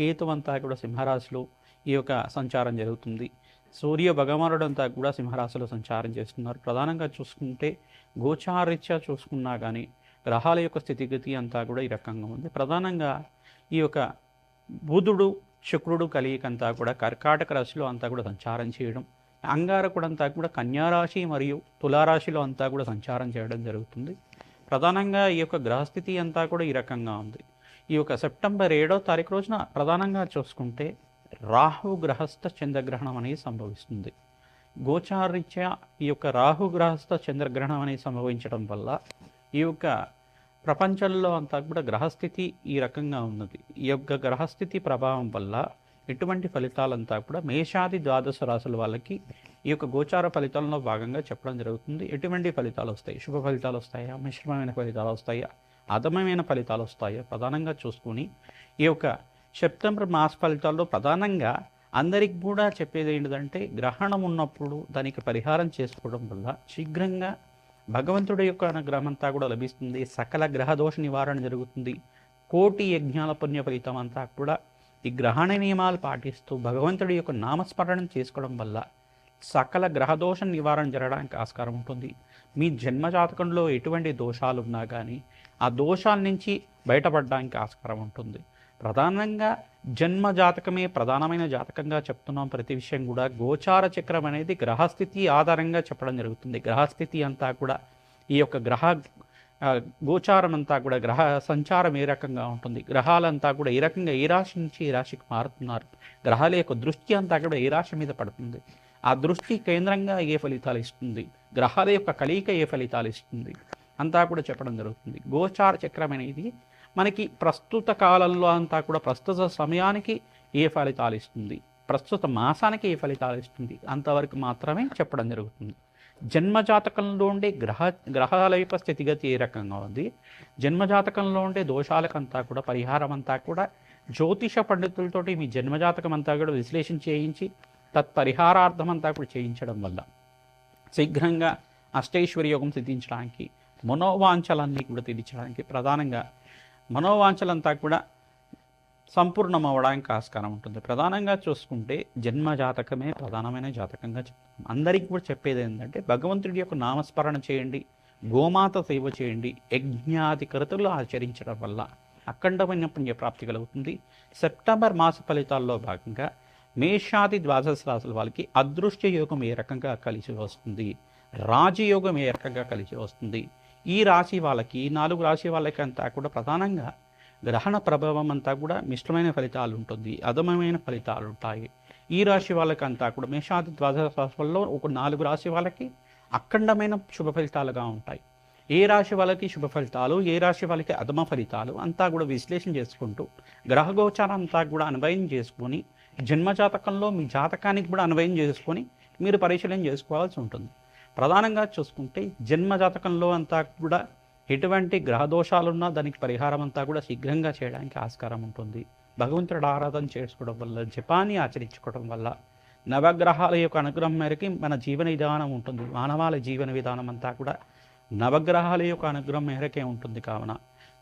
కేతు అంతా కూడా సింహరాశిలో ఈ యొక్క సంచారం జరుగుతుంది. సూర్య భగవానుడు అంతా కూడా సింహరాశిలో సంచారం చేస్తున్నారు. ప్రధానంగా చూసుకుంటే గోచారీత్యా చూసుకున్నా కానీ గ్రహాల యొక్క స్థితిగతి అంతా కూడా ఈ రకంగా ఉంది. ప్రధానంగా ఈ యొక్క బుధుడు శుక్రుడు కలియిక అంతా కూడా కర్కాటక రాశిలో అంతా కూడా సంచారం చేయడం అంగారకుడు అంతా కూడా కన్యారాశి మరియు తులారాశిలో అంతా కూడా సంచారం చేయడం జరుగుతుంది. ప్రధానంగా ఈ యొక్క గ్రహస్థితి అంతా కూడా ఈ రకంగా ఉంది. ఈ యొక్క సెప్టెంబర్ ఏడో తారీఖు రోజున ప్రధానంగా చూసుకుంటే రాహు గ్రహస్థ చంద్రగ్రహణం అనేది సంభవిస్తుంది. గోచారీత్యా ఈ యొక్క రాహు గ్రహస్థ చంద్రగ్రహణం అనేది సంభవించడం వల్ల ఈ యొక్క ప్రపంచంలో అంతా కూడా గ్రహస్థితి ఈ రకంగా ఉన్నది. ఈ యొక్క గ్రహస్థితి ప్రభావం వల్ల ఎటువంటి ఫలితాలంతా కూడా మేషాది ద్వాదశ రాశుల వాళ్ళకి ఈ యొక్క గోచార ఫలితాలలో భాగంగా చెప్పడం జరుగుతుంది. ఎటువంటి ఫలితాలు వస్తాయి? శుభ ఫలితాలు వస్తాయా? మిశ్రమమైన ఫలితాలు వస్తాయా? అదమమైన ఫలితాలు వస్తాయో. ప్రధానంగా చూసుకొని ఈ యొక్క సెప్టెంబర్ మాస ఫలితాల్లో ప్రధానంగా అందరికి కూడా చెప్పేది ఏంటిదంటే గ్రహణం ఉన్నప్పుడు దానికి పరిహారం చేసుకోవడం వల్ల శీఘ్రంగా భగవంతుడి యొక్క అనుగ్రహం అంతా కూడా లభిస్తుంది. సకల గ్రహదోష నివారణ జరుగుతుంది. కోటి యజ్ఞాల పుణ్య ఫలితం అంతా కూడా ఈ గ్రహణ నియమాలు పాటిస్తూ భగవంతుడి యొక్క నామస్మరణం చేసుకోవడం వల్ల సకల గ్రహదోష నివారణ జరగడానికి ఆస్కారం ఉంటుంది. మీ జన్మజాతకంలో ఎటువంటి దోషాలు ఉన్నా కానీ ఆ దోషాల నుంచి బయటపడడానికి ఆస్కారం ఉంటుంది. ప్రధానంగా జన్మ జాతకమే ప్రధానమైన జాతకంగా చెప్తున్నాం ప్రతి విషయం కూడా. గోచార చక్రం అనేది గ్రహస్థితి ఆధారంగా చెప్పడం జరుగుతుంది. గ్రహస్థితి అంతా కూడా ఈ యొక్క గ్రహ గోచారం అంతా కూడా గ్రహ సంచారం ఏ రకంగా ఉంటుంది? గ్రహాలంతా కూడా ఏ రకంగా ఏ రాశి నుంచి ఏ రాశికి మారుతున్నారు? గ్రహాల యొక్క దృష్టి అంతా కూడా ఏ రాశి మీద పడుతుంది? ఆ దృష్టి కేంద్రంగా ఏ ఫలితాలు ఇస్తుంది? గ్రహాల యొక్క కలయిక ఏ ఫలితాలు ఇస్తుంది? అంతా కూడా చెప్పడం జరుగుతుంది. గోచార చక్రం అనేది మనకి ప్రస్తుత కాలంలో అంతా కూడా ప్రస్తుత సమయానికి ఏ ఫలితాలు ఇస్తుంది? ప్రస్తుత మాసానికి ఏ ఫలితాలు ఇస్తుంది? అంతవరకు మాత్రమే చెప్పడం జరుగుతుంది. జన్మజాతకంలో ఉండే గ్రహ గ్రహాల యొక్క స్థితిగతి ఏ రకంగా ఉంది? జన్మజాతకంలో ఉండే దోషాలకంతా కూడా పరిహారం అంతా కూడా జ్యోతిష పండితులతోటి మీ జన్మజాతకం అంతా కూడా విశ్లేషణ చేయించి తత్పరిహారార్థం అంతా కూడా చేయించడం వల్ల శీఘ్రంగా అష్టైశ్వర్య యోగం సిద్ధించడానికి మనోవాంఛలన్నీ కూడా తీర్చడానికి ప్రధానంగా మనోవాంఛలంతా కూడా సంపూర్ణం అవ్వడానికి ఆస్కారం ఉంటుంది. ప్రధానంగా చూసుకుంటే జన్మ జాతకమే ప్రధానమైన జాతకంగా చెప్తాం. అందరికీ కూడా చెప్పేది ఏంటంటే భగవంతుడి యొక్క నామస్మరణ చేయండి గోమాత సేవ చేయండి యజ్ఞాది కృతులు ఆచరించడం వల్ల అఖండమైన పుణ్యప్రాప్తి కలుగుతుంది. సెప్టెంబర్ మాస ఫలితాల్లో భాగంగా మేషాది ద్వాదశ రాశుల వాళ్ళకి అదృష్ట యోగం ఏ రకంగా కలిసి వస్తుంది? రాజయోగం ఏ రకంగా కలిసి వస్తుంది? ఈ రాశి వాళ్ళకి ఈ నాలుగు రాశి వాళ్ళకి అంతా కూడా ప్రధానంగా గ్రహణ ప్రభావం అంతా కూడా మిశ్రమైన ఫలితాలు ఉంటుంది అధమమైన ఫలితాలు ఉంటాయి. ఈ రాశి వాళ్ళకి అంతా కూడా మేషాది ద్వాదశ రాశుల్లో ఒక నాలుగు రాశి వాళ్ళకి అఖండమైన శుభ ఫలితాలుగా ఉంటాయి. ఏ రాశి వాళ్ళకి శుభ ఫలితాలు ఏ రాశి వాళ్ళకి అధమ ఫలితాలు అంతా కూడా విశ్లేషణ చేసుకుంటూ గ్రహగోచారం అంతా కూడా అన్వయం చేసుకొని జన్మజాతకంలో మీ జాతకానికి కూడా అన్వయం చేసుకొని మీరు పరిశీలన చేసుకోవాల్సి ఉంటుంది. ప్రధానంగా చూసుకుంటే జన్మ జాతకంలో అంతా కూడా ఎటువంటి గ్రహ దోషాలున్నా దానికి పరిహారం అంతా కూడా శీఘ్రంగా చేయడానికి ఆస్కారం ఉంటుంది. భగవంతుడు ఆరాధన చేసుకోవడం వల్ల జపాన్ని ఆచరించుకోవడం వల్ల నవగ్రహాల యొక్క అనుగ్రహం మేరకి మన జీవన విధానం ఉంటుంది. మానవాళి జీవన విధానం అంతా కూడా నవగ్రహాల యొక్క అనుగ్రహం మేరకే ఉంటుంది కావున.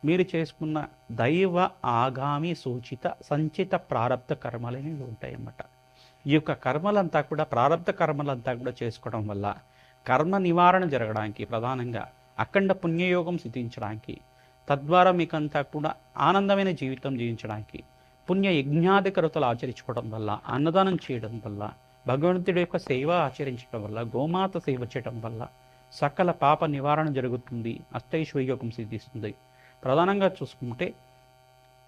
మీరు చేసుకున్న దైవ ఆగామి సూచిత సంచిత ప్రారంధ కర్మలనేవి ఉంటాయన్నమాట. ఈ యొక్క కర్మలంతా కూడా ప్రారంధ కర్మలంతా కూడా చేసుకోవడం వల్ల కర్మ నివారణ జరగడానికి ప్రధానంగా అఖండ పుణ్యయోగం సిద్ధించడానికి తద్వారా మీకంతా కూడా ఆనందమైన జీవితం జీవించడానికి పుణ్య యజ్ఞాధికరతలు ఆచరించుకోవడం వల్ల అన్నదానం చేయడం వల్ల భగవంతుడి యొక్క సేవ ఆచరించడం వల్ల గోమాత సేవ చేయడం వల్ల సకల పాప నివారణ జరుగుతుంది అష్టైశ్వర్యోగం సిద్ధిస్తుంది. ప్రధానంగా చూసుకుంటే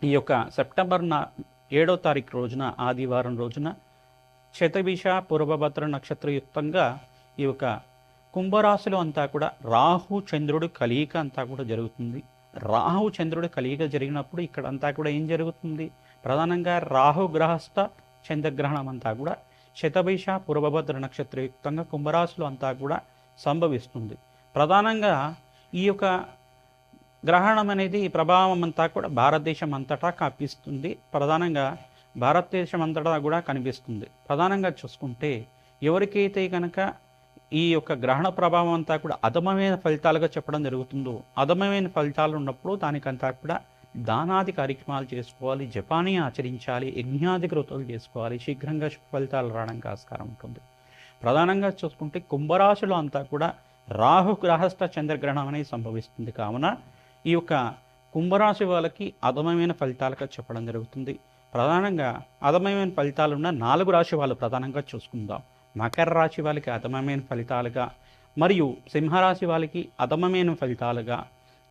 ఈ యొక్క సెప్టెంబర్ నా ఏడో తారీఖు రోజున ఆదివారం రోజున శతభిష పూర్వభద్ర నక్షత్రయుక్తంగా ఈ యొక్క కుంభరాశిలో అంతా కూడా రాహు చంద్రుడు కలియిక అంతా కూడా జరుగుతుంది. రాహు చంద్రుడు కలియిక జరిగినప్పుడు ఇక్కడ అంతా కూడా ఏం జరుగుతుంది? ప్రధానంగా రాహు గ్రహస్థ చంద్రగ్రహణం అంతా కూడా శతభైష పూర్వభద్ర నక్షత్రయుక్తంగా కుంభరాశిలో అంతా కూడా సంభవిస్తుంది. ప్రధానంగా ఈ యొక్క గ్రహణం అనేది ప్రభావం అంతా కూడా భారతదేశం అంతటా కనిపిస్తుంది. ప్రధానంగా భారతదేశం అంతటా కూడా కనిపిస్తుంది. ప్రధానంగా చూసుకుంటే ఎవరికైతే కనుక ఈ యొక్క గ్రహణ ప్రభావం అంతా కూడా అధమమైన ఫలితాలుగా చెప్పడం జరుగుతుందో అధమమైన ఫలితాలు ఉన్నప్పుడు దానికంతా కూడా దానాది కార్యక్రమాలు చేసుకోవాలి జపానీ ఆచరించాలి యజ్ఞాది కృతులు చేసుకోవాలి శీఘ్రంగా ఫలితాలు రావడానికి ఆస్కారం ఉంటుంది. ప్రధానంగా చూసుకుంటే కుంభరాశులు అంతా కూడా రాహు గ్రహస్థ చంద్రగ్రహణం అనేది సంభవిస్తుంది. కావున ఈ యొక్క కుంభరాశి వాళ్ళకి అధమమైన ఫలితాలుగా చెప్పడం జరుగుతుంది. ప్రధానంగా అధమమైన ఫలితాలు ఉన్న నాలుగు రాశి వాళ్ళు ప్రధానంగా చూసుకుందాం. మకర రాశి వాళ్ళకి అధమమైన ఫలితాలుగా మరియు సింహరాశి వాళ్ళకి అధమమైన ఫలితాలుగా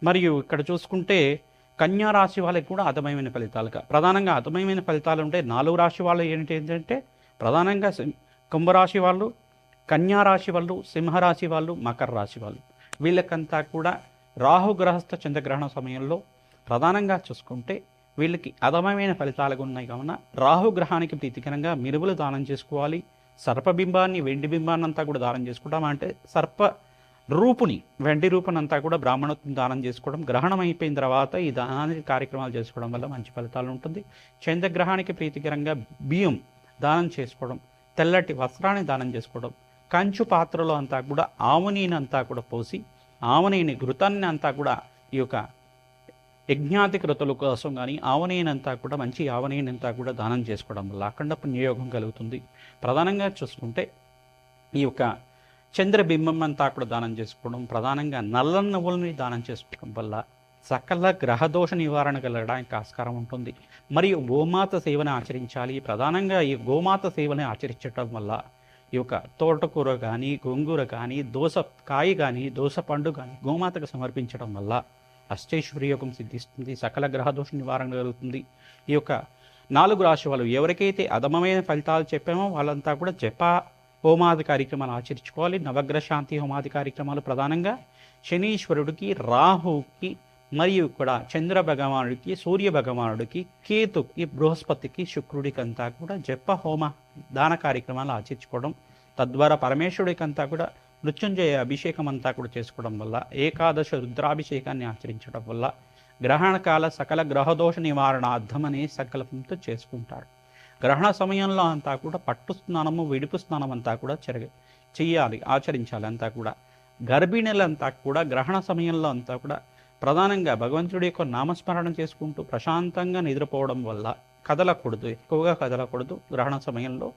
మరియు ఇక్కడ చూసుకుంటే కన్యా రాశి వాళ్ళకి కూడా అధమమైన ఫలితాలుగా. ప్రధానంగా అధమమైన ఫలితాలు ఉంటే నాలుగు రాశి వాళ్ళు ఏంటి ఏంటంటే ప్రధానంగా కుంభరాశి వాళ్ళు కన్యా రాశి వాళ్ళు సింహరాశి వాళ్ళు మకర రాశి వాళ్ళు. వీళ్ళకంతా కూడా రాహు గ్రహస్థ చంద్రగ్రహణ సమయంలో ప్రధానంగా చూసుకుంటే వీళ్ళకి అధమమైన ఫలితాలుగా ఉన్నాయి. కావున రాహు గ్రహానికి ప్రీతికరంగా మిరువులు దానం చేసుకోవాలి. సర్పబింబాన్ని వెండి బింబాన్ని అంతా కూడా దానం చేసుకోవడం అంటే సర్ప రూపుని వెండి రూపనంతా కూడా బ్రాహ్మణత్వం దానం చేసుకోవడం గ్రహణం అయిపోయిన తర్వాత ఈ దానానికి కార్యక్రమాలు చేసుకోవడం వల్ల మంచి ఫలితాలు ఉంటుంది. చంద్రగ్రహానికి ప్రీతికరంగా బియ్యం దానం చేసుకోవడం తెల్లటి వస్త్రాన్ని దానం చేసుకోవడం కంచు పాత్రలో అంతా కూడా ఆవునీని అంతా కూడా పోసి ఆవనీని ఘృతాన్ని అంతా కూడా ఈ యొక్క యజ్ఞాతి కృతుల కోసం కానీ ఆవనేనంతా కూడా మంచి ఆవనేనంతా కూడా దానం చేసుకోవడం వల్ల అఖండ పుణ్యయోగం కలుగుతుంది. ప్రధానంగా చూసుకుంటే ఈ యొక్క చంద్రబింబం అంతా కూడా దానం చేసుకోవడం ప్రధానంగా నల్ల నువ్వులని దానం చేసుకోవడం వల్ల సకల గ్రహదోష నివారణ కలగడానికి ఆస్కారం ఉంటుంది. మరియు గోమాత సేవను ఆచరించాలి. ప్రధానంగా ఈ గోమాత సేవని ఆచరించడం వల్ల ఈ యొక్క తోటకూర కానీ గోంగూర కానీ దోస కాయ కానీ దోస పండు కానీ గోమాతకు సమర్పించడం వల్ల అష్టైశ్వర్యోగం సిద్ధిస్తుంది సకల గ్రహదోష నివారణ కలుగుతుంది. ఈ యొక్క నాలుగు రాశి వాళ్ళు ఎవరికైతే అధమమైన ఫలితాలు చెప్పామో వాళ్ళంతా కూడా జప హోమాది కార్యక్రమాలు ఆచరించుకోవాలి. నవగ్రహ శాంతి హోమాది కార్యక్రమాలు ప్రధానంగా శనీశ్వరుడికి రాహుకి మరియు కూడా చంద్ర భగవానుడికి సూర్య భగవానుడికి కేతుకి బృహస్పతికి శుక్రుడికి అంతా కూడా జప హోమ దాన కార్యక్రమాలు ఆచరించుకోవడం. తద్వారా పరమేశ్వరుడికి అంతా కూడా మృత్యుంజయ అభిషేకం అంతా కూడా చేసుకోవడం వల్ల ఏకాదశ రుద్రాభిషేకాన్ని ఆచరించడం వల్ల గ్రహణకాల సకల గ్రహదోష నివారణ అర్థమనే సంకల్పంతో చేసుకుంటాడు గ్రహణ సమయంలో అంతా కూడా పట్టు స్నానము విడుపు స్నానం అంతా కూడా చెరగ చెయ్యాలి ఆచరించాలి అంతా కూడా. గర్భిణులంతా కూడా గ్రహణ సమయంలో అంతా కూడా ప్రధానంగా భగవంతుడి యొక్క నామస్మరణ చేసుకుంటూ ప్రశాంతంగా నిద్రపోవడం వల్ల కదలకూడదు ఎక్కువగా కదలకూడదు గ్రహణ సమయంలో.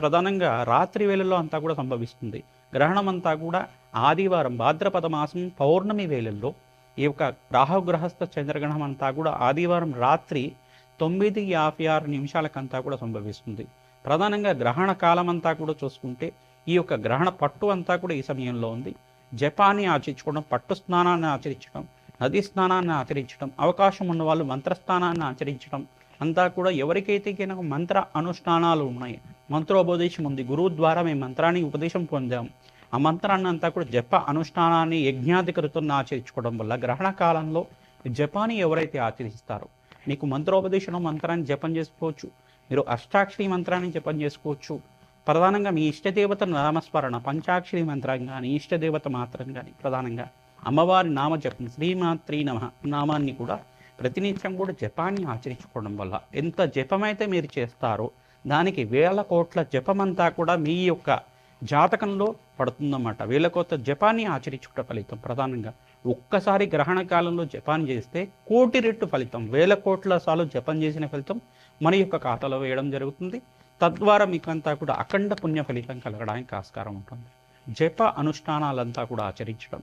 ప్రధానంగా రాత్రి వేళల్లో అంతా కూడా సంభవిస్తుంది. గ్రహణం అంతా కూడా ఆదివారం భాద్రపద మాసం పౌర్ణమి వేళల్లో ఈ యొక్క రాహుగ్రహస్థ చంద్రగ్రహణం అంతా కూడా ఆదివారం రాత్రి తొమ్మిది యాభై ఆరు నిమిషాలకంతా కూడా సంభవిస్తుంది. ప్రధానంగా గ్రహణ కాలం అంతా కూడా చూసుకుంటే ఈ యొక్క గ్రహణ పట్టు అంతా కూడా ఈ సమయంలో ఉంది. జపాన్ని ఆచరించుకోవడం పట్టు స్నానాన్ని ఆచరించడం నదీ స్నానాన్ని ఆచరించడం అవకాశం ఉన్న వాళ్ళు మంత్రస్నానాన్ని ఆచరించడం అంతా కూడా ఎవరికైతే కనుక మంత్ర అనుష్ఠానాలు ఉన్నాయి. మంత్రోపదేశం ఉంది. గురువు ద్వారా మేము మంత్రాన్ని ఉపదేశం పొందాం. ఆ మంత్రాన్ని అంతా కూడా జప అనుష్ఠానాన్ని యజ్ఞాధికృతులను ఆచరించుకోవడం వల్ల గ్రహణ కాలంలో జపాన్ని ఎవరైతే ఆచరిస్తారో మీకు మంత్రోపదేశం మంత్రాన్ని జపం చేసుకోవచ్చు. మీరు అష్టాక్షరి మంత్రాన్ని జపం చేసుకోవచ్చు. ప్రధానంగా మీ ఇష్టదేవత నామస్మరణ పంచాక్షరి మంత్రం కానీ ఇష్టదేవత మాత్రం కానీ ప్రధానంగా అమ్మవారి నామ జపం శ్రీమాత్రి నమ నామాన్ని కూడా ప్రతినిత్యం కూడా జపాన్ని ఆచరించుకోవడం వల్ల ఎంత జపమైతే మీరు చేస్తారో దానికి వేల కోట్ల జపమంతా కూడా మీ యొక్క జాతకంలో పడుతుందన్నమాట. వేల కోట్ల జపాన్ని ఆచరించుకుంట ఫలితం ప్రధానంగా ఒక్కసారి గ్రహణ కాలంలో జపాన్ చేస్తే కోటి రెట్టు ఫలితం వేల కోట్ల సార్లు జపం చేసిన ఫలితం మన యొక్క ఖాతాలో వేయడం జరుగుతుంది. తద్వారా మీకంతా కూడా అఖండ పుణ్య ఫలితం కలగడానికి ఆస్కారం ఉంటుంది. జప అనుష్ఠానాలంతా కూడా ఆచరించడం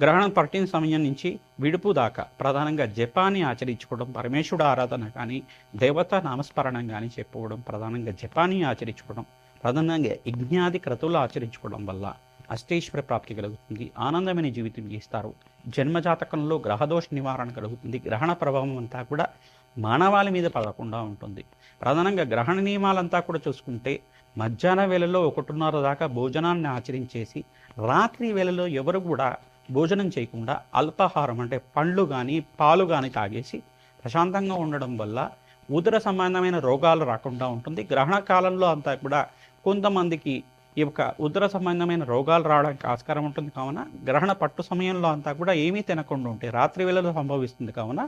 గ్రహణం పట్టిన సమయం నుంచి విడుపు దాకా ప్రధానంగా జపాన్ని ఆచరించుకోవడం పరమేశ్వరుడు ఆరాధన కానీ దేవతా నామస్మరణం కానీ చెప్పుకోవడం ప్రధానంగా జపాన్ని ఆచరించుకోవడం ప్రధానంగా యజ్ఞాది క్రతువులు ఆచరించుకోవడం వల్ల అష్టేశ్వర ప్రాప్తి కలుగుతుంది ఆనందమైన జీవితం గీస్తారు జన్మజాతకంలో గ్రహదోష నివారణ కలుగుతుంది గ్రహణ ప్రభావం అంతా కూడా మానవాళ మీద పడకుండా ఉంటుంది. ప్రధానంగా గ్రహణ నియమాలంతా కూడా చూసుకుంటే మధ్యాహ్న వేళలో ఒకటిన్నర దాకా భోజనాన్ని ఆచరించేసి రాత్రి వేళలో ఎవరు కూడా భోజనం చేయకుండా అల్పాహారం అంటే పండ్లు కానీ పాలు కానీ తాగేసి ప్రశాంతంగా ఉండడం వల్ల ఉదర సంబంధమైన రోగాలు రాకుండా ఉంటుంది. గ్రహణ కాలంలో అంతా కూడా కొంతమందికి ఈ యొక్క ఉదర సంబంధమైన రోగాలు రావడానికి ఆస్కారం ఉంటుంది. కావున గ్రహణ పట్టు సమయంలో అంతా కూడా ఏమీ తినకుండా ఉంటే రాత్రి వేళలో సంభవిస్తుంది. కావున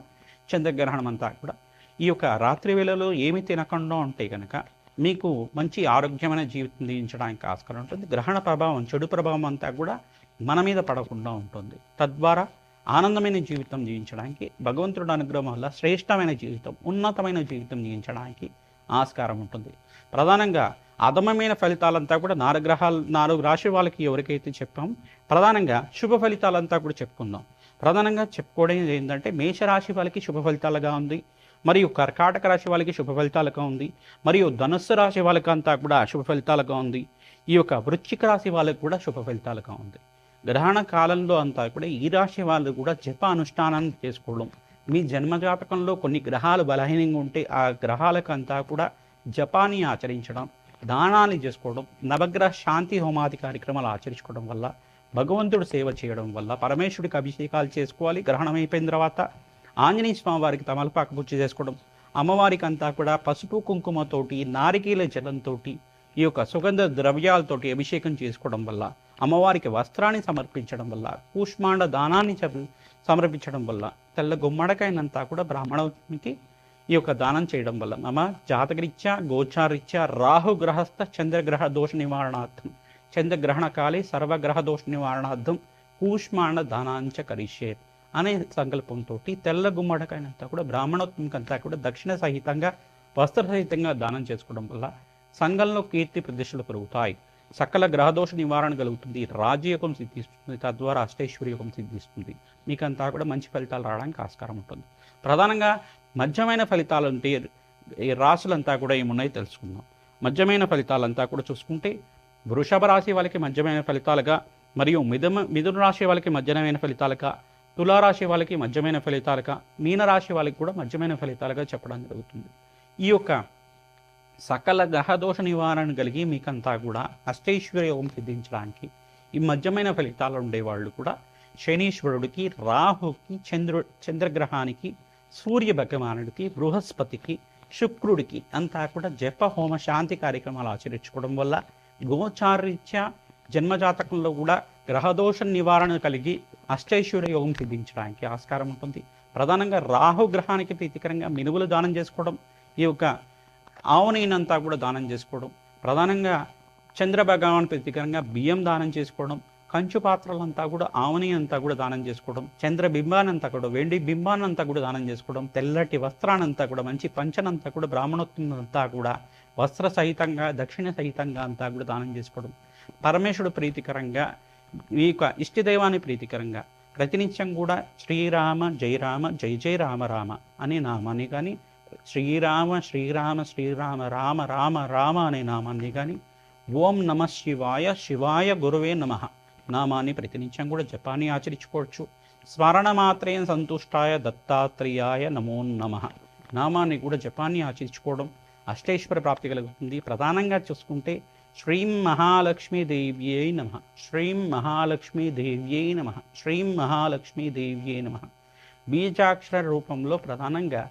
చంద్రగ్రహణం అంతా కూడా ఈ యొక్క రాత్రి వేళలో ఏమీ తినకుండా ఉంటే కనుక మీకు మంచి ఆరోగ్యమైన జీవితం జీవించడానికి ఆస్కారం ఉంటుంది. గ్రహణ ప్రభావం చెడు ప్రభావం అంతా కూడా మన మీద పడకుండా ఉంటుంది. తద్వారా ఆనందమైన జీవితం జీవించడానికి భగవంతుడు అనుగ్రహం వల్ల శ్రేష్టమైన జీవితం ఉన్నతమైన జీవితం జీవించడానికి ఆస్కారం ఉంటుంది. ప్రధానంగా అధమమైన ఫలితాలంతా కూడా నాలుగు గ్రహాలు నాలుగు రాశి వాళ్ళకి ఎవరికైతే చెప్పాం ప్రధానంగా శుభ ఫలితాలంతా కూడా చెప్పుకుందాం. ప్రధానంగా చెప్పుకోవడం ఏంటంటే మేషరాశి వాళ్ళకి శుభ ఫలితాలుగా ఉంది మరియు కర్కాటక రాశి వాళ్ళకి శుభ ఫలితాలుగా ఉంది మరియు ధనుస్సు రాశి వాళ్ళకి అంతా కూడా శుభ ఫలితాలుగా ఉంది ఈ యొక్క వృశ్చిక రాశి వాళ్ళకి కూడా శుభ ఫలితాలుగా ఉంది. గ్రహణ కాలంలో అంతా కూడా ఈ రాశి వాళ్ళు కూడా జప అనుష్ఠానాన్ని చేసుకోవడం. మీ జన్మజాతకంలో కొన్ని గ్రహాలు బలహీనంగా ఉంటే ఆ గ్రహాలకు అంతా కూడా జపాన్ని ఆచరించడం దానాన్ని చేసుకోవడం నవగ్రహ శాంతి హోమాది కార్యక్రమాలు ఆచరించుకోవడం వల్ల భగవంతుడు సేవ చేయడం వల్ల పరమేశ్వరుడికి అభిషేకాలు చేసుకోవాలి గ్రహణం అయిపోయిన తర్వాత ఆంజనేయ స్వామి వారికి తమలపాకు పూజ చేసుకోవడం అమ్మవారికి అంతా కూడా పసుపు కుంకుమతోటి నారికేల జలంతో ఈ యొక్క సుగంధ ద్రవ్యాలతోటి అభిషేకం చేసుకోవడం వల్ల అమ్మవారికి వస్త్రాన్ని సమర్పించడం వల్ల కూష్మాండ దానాన్ని చ- సమర్పించడం వల్ల తెల్ల గుమ్మడకైనంతా కూడా బ్రాహ్మణునికి ఈ యొక్క దానం చేయడం వల్ల మమ జాతకరీత్యా గోచారీత్యా రాహుగ్రహస్థ చంద్రగ్రహ దోష నివారణార్థం చంద్రగ్రహణ కాలే సర్వగ్రహ దోష నివారణార్థం కూష్మాండ దానాంచ కరిషే అనే సంకల్పంతో తెల్ల గుమ్మడకైనంతా కూడా బ్రాహ్మణోత్మకంతా కూడా దక్షిణ సహితంగా వస్త్ర సహితంగా దానం చేసుకోవడం వల్ల సంఘంలో కీర్తి ప్రతిష్టలు పెరుగుతాయి. సకల గ్రహదోష నివారణ కలుగుతుంది. రాజయోగం సిద్ధిస్తుంది. తద్వారా అష్టేశ్వరి యోగం సిద్ధిస్తుంది. మీకు అంతా కూడా మంచి ఫలితాలు రావడానికి ఆస్కారం ఉంటుంది. ప్రధానంగా మధ్యమైన ఫలితాలు అంటే ఈ రాశులంతా కూడా ఏమున్నాయో తెలుసుకుందాం. మధ్యమైన ఫలితాలంతా కూడా చూసుకుంటే వృషభ రాశి వాళ్ళకి మధ్యమైన ఫలితాలుగా మరియు మిథున మిథున రాశి వాళ్ళకి మధ్యమైన ఫలితాలుగా తులారాశి వాళ్ళకి మధ్యమైన ఫలితాలుగా మీనరాశి వాళ్ళకి కూడా మధ్యమైన ఫలితాలుగా చెప్పడం జరుగుతుంది. ఈ యొక్క సకల గ్రహదోష నివారణ కలిగి మీకంతా కూడా అష్టైశ్వర్య యోగం సిద్ధించడానికి ఈ మధ్యమైన ఫలితాలు ఉండేవాళ్ళు కూడా శనీశ్వరుడికి రాహుకి చంద్రు చంద్రగ్రహానికి సూర్య భగవానుడికి బృహస్పతికి శుక్రుడికి అంతా కూడా జప హోమ శాంతి కార్యక్రమాలు ఆచరించుకోవడం వల్ల గోచారీత్యా జన్మజాతకంలో కూడా గ్రహదోష నివారణ కలిగి అష్టైశ్వర్య యోగం సిద్ధించడానికి ఆస్కారం ఉంటుంది. ప్రధానంగా రాహు గ్రహానికి ప్రీతికరంగా మినువులు దానం చేసుకోవడం ఈ యొక్క ఆవునైనంతా కూడా దానం చేసుకోవడం. ప్రధానంగా చంద్రభగవాన్ ప్రతీకరంగా బియ్యం దానం చేసుకోవడం. కంచు పాత్రలంతా కూడా ఆవని అంతా కూడా దానం చేసుకోవడం. చంద్ర బింబానంతా కూడా వెండి బింబానంతా కూడా దానం చేసుకోవడం. తెల్లటి వస్త్రానంతా కూడా మంచి పంచనంతా కూడా బ్రాహ్మణోత్వంతా కూడా వస్త్ర సహితంగా దక్షిణ సహితంగా అంతా కూడా దానం చేసుకోవడం. పరమేశ్వరుడు ప్రీతికరంగా ఈ యొక్క ఇష్టదైవాన్ని ప్రీతికరంగా ప్రతినిత్యం కూడా శ్రీరామ జయరామ జయ జయ రామ రామ అనే నామాన్ని కానీ శ్రీరామ శ్రీరామ శ్రీరామ రామ రామ రామ అనే నామాన్ని కానీ ఓం నమ శివాయ శివాయ గురువే నమ నామాన్ని ప్రతినిత్యం కూడా జపాన్ని ఆచరించుకోవచ్చు. స్వరణమాత్రేన సంతుష్టాయ దత్తాత్రేయాయ నమో నమ నామాన్ని కూడా జపాన్ని ఆచరించుకోవడం అష్టేశ్వర ప్రాప్తి కలుగుతుంది. ప్రధానంగా చూసుకుంటే శ్రీం మహాలక్ష్మీ దేవ్యై నమ శ్రీం మహాలక్ష్మీ దేవ్యై నమ శ్రీం మహాలక్ష్మీ దేవ్యై నమ బీజాక్షర రూపంలో ప్రధానంగా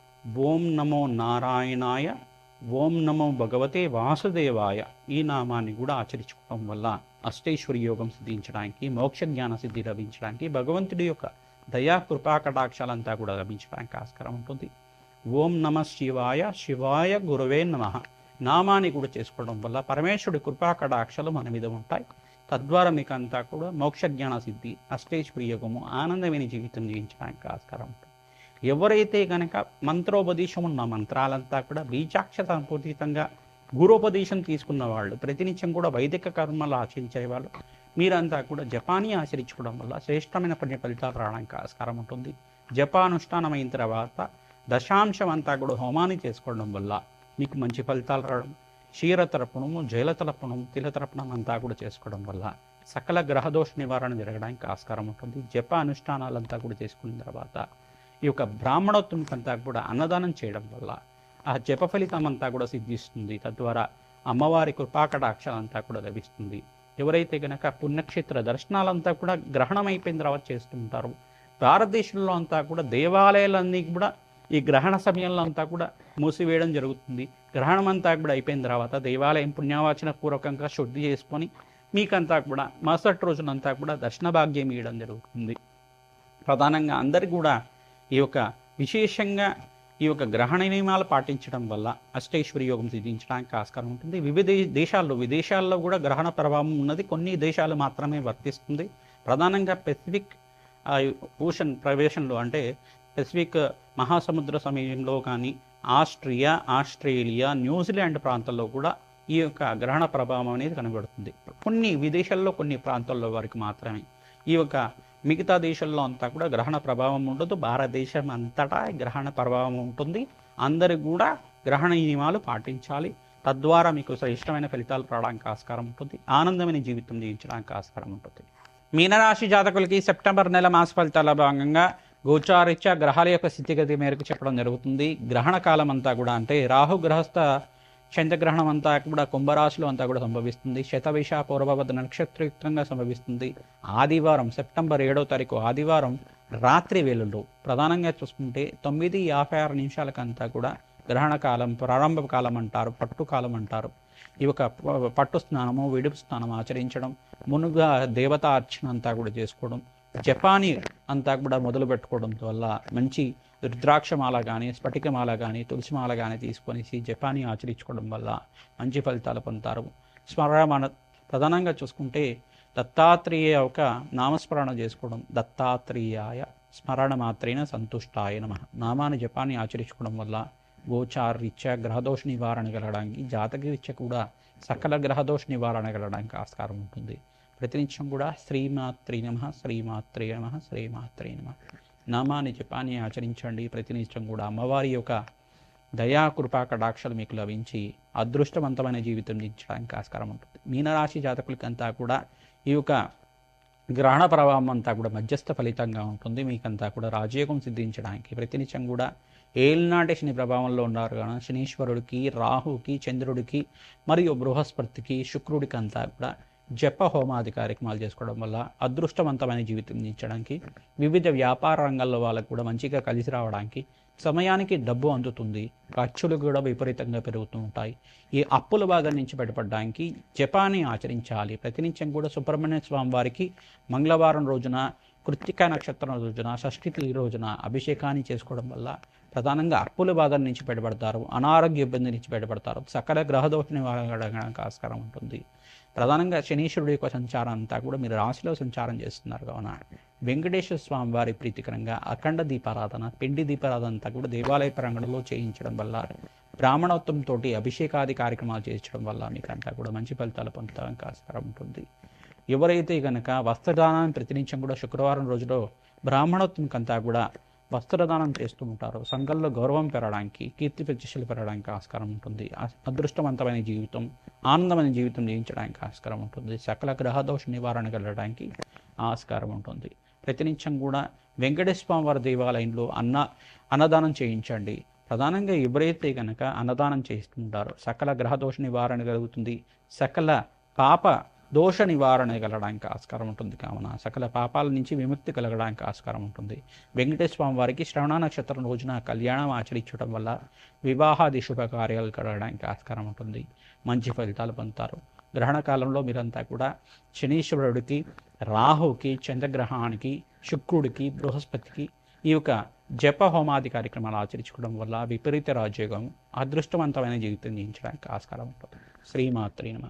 ఓం నమో నారాయణాయ ఓం నమో భగవతే వాసుదేవాయ ఈ నామాన్ని కూడా ఆచరించుకోవడం వల్ల అష్టేశ్వరి యోగం సిద్ధించడానికి మోక్ష జ్ఞాన సిద్ధి లభించడానికి భగవంతుడి యొక్క దయా కృపాకటాక్షాలంతా కూడా లభించడానికి ఆస్కారం ఉంటుంది. ఓం నమ శివాయ శివాయ గురవే నమ. నామాన్ని కూడా చేసుకోవడం వల్ల పరమేశ్వరుడి కృపాకటాక్షలు మన మీద ఉంటాయి. తద్వారా మీకు అంతా కూడా మోక్ష జ్ఞాన సిద్ధి అష్టేశ్వరి యోగము ఆనందమైన జీవితం జీవించడానికి ఆస్కారం ఉంటుంది. ఎవరైతే గనక మంత్రోపదేశం ఉన్న మంత్రాలంతా కూడా బీజాక్ష సంపూరితంగా గురోపదేశం తీసుకున్న వాళ్ళు ప్రతినిత్యం కూడా వైదిక కర్మలు ఆచరించే వాళ్ళు మీరంతా కూడా జపానీ ఆచరించుకోవడం వల్ల శ్రేష్టమైన పుణ్య ఫలితాలు రావడానికి ఆస్కారం ఉంటుంది. జపానుష్ఠానం అయిన తర్వాత దశాంశం అంతా కూడా హోమాన్ని చేసుకోవడం వల్ల మీకు మంచి ఫలితాలు రావడం క్షీర తర్పణము జైల తర్పణం తిల తర్పణం అంతా కూడా చేసుకోవడం వల్ల సకల గ్రహదోష నివారణ జరగడానికి ఆస్కారం ఉంటుంది. జప అనుష్ఠానాలంతా కూడా చేసుకున్న తర్వాత ఈ యొక్క బ్రాహ్మణోత్వంకంతా కూడా అన్నదానం చేయడం వల్ల ఆ జప ఫలితం అంతా కూడా సిద్ధిస్తుంది. తద్వారా అమ్మవారి కృపాకటాక్షలంతా కూడా లభిస్తుంది. ఎవరైతే గనక పుణ్యక్షేత్ర దర్శనాలంతా కూడా గ్రహణం అయిపోయిన తర్వాత చేస్తుంటారు భారతదేశంలో అంతా కూడా దేవాలయాలన్నీ కూడా ఈ గ్రహణ సమయంలో అంతా కూడా మూసివేయడం జరుగుతుంది. గ్రహణం అంతా కూడా అయిపోయిన తర్వాత దేవాలయం పుణ్యవాచన పూర్వకంగా శుద్ధి చేసుకొని మీకంతా కూడా మరుసటి రోజునంతా కూడా దర్శన భాగ్యం ఇవ్వడం జరుగుతుంది. ప్రధానంగా అందరికి కూడా ఈ యొక్క విశేషంగా ఈ యొక్క గ్రహణ నియమాలు పాటించడం వల్ల అష్టైశ్వర్య యోగం సిద్ధించడానికి ఆస్కారం ఉంటుంది. వివిధ దేశాల్లో విదేశాల్లో కూడా గ్రహణ ప్రభావం ఉన్నది. కొన్ని దేశాలు మాత్రమే వర్తిస్తుంది. ప్రధానంగా పెసిఫిక్ ఓషన్ ప్రవేశంలో అంటే పెసిఫిక్ మహాసముద్ర సమయంలో కానీ ఆస్ట్రియా ఆస్ట్రేలియా న్యూజిలాండ్ ప్రాంతాల్లో కూడా ఈ యొక్క గ్రహణ ప్రభావం అనేది కనబడుతుంది. కొన్ని విదేశాల్లో కొన్ని ప్రాంతాల్లో వారికి మాత్రమే ఈ యొక్క మిగతా దేశాల్లో అంతా కూడా గ్రహణ ప్రభావం ఉండదు. భారతదేశం అంతటా గ్రహణ ప్రభావం ఉంటుంది. అందరూ కూడా గ్రహణ నియమాలు పాటించాలి. తద్వారా మీకు శ్రేష్టమైన ఫలితాలు రావడానికి ఆస్కారం ఉంటుంది. ఆనందమైన జీవితం జీవించడానికి ఆస్కారం ఉంటుంది. మీనరాశి జాతకులకి సెప్టెంబర్ నెల మాస ఫలితాల భాగంగా గోచారీత్యా గ్రహాల యొక్క స్థితిగతి మేరకు చెప్పడం జరుగుతుంది. గ్రహణ కాలం అంతా కూడా అంటే రాహు గ్రహస్థ చంద్రగ్రహణం అంతా కూడా కుంభరాశిలో అంతా కూడా సంభవిస్తుంది. శతవిష పూర్వవద నక్షత్రయుక్తంగా సంభవిస్తుంది. ఆదివారం సెప్టెంబర్ ఏడో తారీఖు ఆదివారం రాత్రి వేళల్లో ప్రధానంగా చూసుకుంటే తొమ్మిది యాభై ఆరు నిమిషాలకంతా కూడా గ్రహణ కాలం ప్రారంభ కాలం అంటారు పట్టు కాలం అంటారు ఈ యొక్క పట్టు స్నానము విడుపు స్నానం ఆచరించడం మునుగా దేవతా అర్చన అంతా కూడా చేసుకోవడం జపానీ అంతా కూడా మొదలు పెట్టుకోవడం వల్ల మంచి రుద్రాక్షమాల కానీ స్ఫటికమాల కానీ తులసిమాల కానీ తీసుకొనేసి జపానీ ఆచరించుకోవడం వల్ల మంచి ఫలితాలు పొందుతారు. స్మరణ ప్రధానంగా చూసుకుంటే దత్తాత్రేయ ఒక నామస్మరణ చేసుకోవడం దత్తాత్రేయాయ స్మరణ మాత్రేన సంతుష్టాయ నమ. నామాన్ని జపాన్ని ఆచరించుకోవడం వల్ల గోచార రీత్యా గ్రహదోష నివారణ కలగడానికి జాతక రీత్యా కూడా సకల గ్రహదోష నివారణ కలగడానికి ఆస్కారం ఉంటుంది. ప్రతినిత్యం కూడా శ్రీమాత్రి నమ శ్రీమాత్రే నమ శ్రీమాత్రే నమ. నామాన్ని జపాన్ని ఆచరించండి. ప్రతినిత్యం కూడా అమ్మవారి యొక్క దయా కృపా కటాక్షలు మీకు లభించి అదృష్టవంతమైన జీవితం జీవించడానికి ఆస్కారం ఉంటుంది. మీనరాశి జాతకులకంతా కూడా ఈ యొక్క గ్రహణ ప్రభావం అంతా కూడా మధ్యస్థ ఫలితంగా ఉంటుంది. మీకంతా కూడా రాజయోగం సిద్ధించడానికి ప్రతినిత్యం కూడా ఏలినాటి శని ప్రభావంలో ఉన్నారు కానీ శనీశ్వరుడికి రాహుకి చంద్రుడికి మరియు బృహస్పతికి శుక్రుడికి అంతా కూడా జప హోమాది కార్యక్రమాలు చేసుకోవడం వల్ల అదృష్టవంతమైన జీవితం జీవించడానికి వివిధ వ్యాపార రంగాల్లో వాళ్ళకు కూడా మంచిగా కలిసి రావడానికి సమయానికి డబ్బు అందుతుంది ఖర్చులు కూడా విపరీతంగా పెరుగుతూ ఉంటాయి. ఈ అప్పుల భాగం నుంచి బయటపడడానికి జపాన్ని ఆచరించాలి. ప్రతినిత్యం కూడా సుబ్రహ్మణ్య స్వామి వారికి మంగళవారం రోజున కృత్తికా నక్షత్రం రోజున షష్ఠి రోజున అభిషేకాన్ని చేసుకోవడం వల్ల ప్రధానంగా అప్పుల బాధల నుంచి బయటపడతారు అనారోగ్య ఇబ్బంది నుంచి బయటపడతారు సకల గ్రహదోష నివారణకు ఆస్కారం ఉంటుంది. ప్రధానంగా శనీశ్వరుడి యొక్క సంచారం అంతా కూడా మీరు రాశిలో సంచారం చేస్తున్నారు కావున. వెంకటేశ్వర స్వామి వారి ప్రీతికరంగా అఖండ దీపారాధన పిండి దీపారాధన అంతా కూడా దేవాలయ ప్రాంగణంలో చేయించడం వల్ల బ్రాహ్మణోత్వంతో అభిషేకాది కార్యక్రమాలు చేయించడం వల్ల మీకు అంతా కూడా మంచి ఫలితాలు పొందడానికి ఆస్కారం ఉంటుంది. ఎవరైతే కనుక వస్త్రదానాన్ని ప్రతినిత్యం కూడా శుక్రవారం రోజులో బ్రాహ్మణోత్వంకంతా కూడా వస్త్రదానం చేస్తూ ఉంటారు. సంఘంలో గౌరవం పెరగడానికి కీర్తి ప్రతిష్టలు పెరగడానికి ఆస్కారం ఉంటుంది. ఆ- అదృష్టవంతమైన జీవితం ఆనందమైన జీవితం జీవించడానికి ఆస్కారం ఉంటుంది. సకల గ్రహదోష నివారణ కలగడానికి ఆస్కారం ఉంటుంది. ప్రతినిత్యం కూడా వెంకటేశ్వర స్వామి వారి దేవాలయంలో అన్న అన్నదానం చేయించండి. ప్రధానంగా ఎవరైతే కనుక అన్నదానం చేస్తుంటారో సకల గ్రహదోష నివారణ కలుగుతుంది. సకల పాప దోష నివారణ కలగడానికి ఆస్కారం ఉంటుంది కావున సకల పాపాల నుంచి విముక్తి కలగడానికి ఆస్కారం ఉంటుంది. వెంకటేశ్వర స్వామి వారికి శ్రవణ నక్షత్రం రోజున కళ్యాణం ఆచరించడం వల్ల వివాహాది శుభకార్యాలు కలగడానికి ఆస్కారం ఉంటుంది. మంచి ఫలితాలు పొందుతారు. గ్రహణ కాలంలో మీరంతా కూడా శనీశ్వరుడికి రాహుకి చంద్రగ్రహానికి శుక్రుడికి బృహస్పతికి ఈ యొక్క జప హోమాది కార్యక్రమాలు ఆచరించుకోవడం వల్ల విపరీత రాజ్యోగం అదృష్టవంతమైన జీవితం జీవించడానికి ఆస్కారం ఉంటుంది. శ్రీమాత్రీ నమ.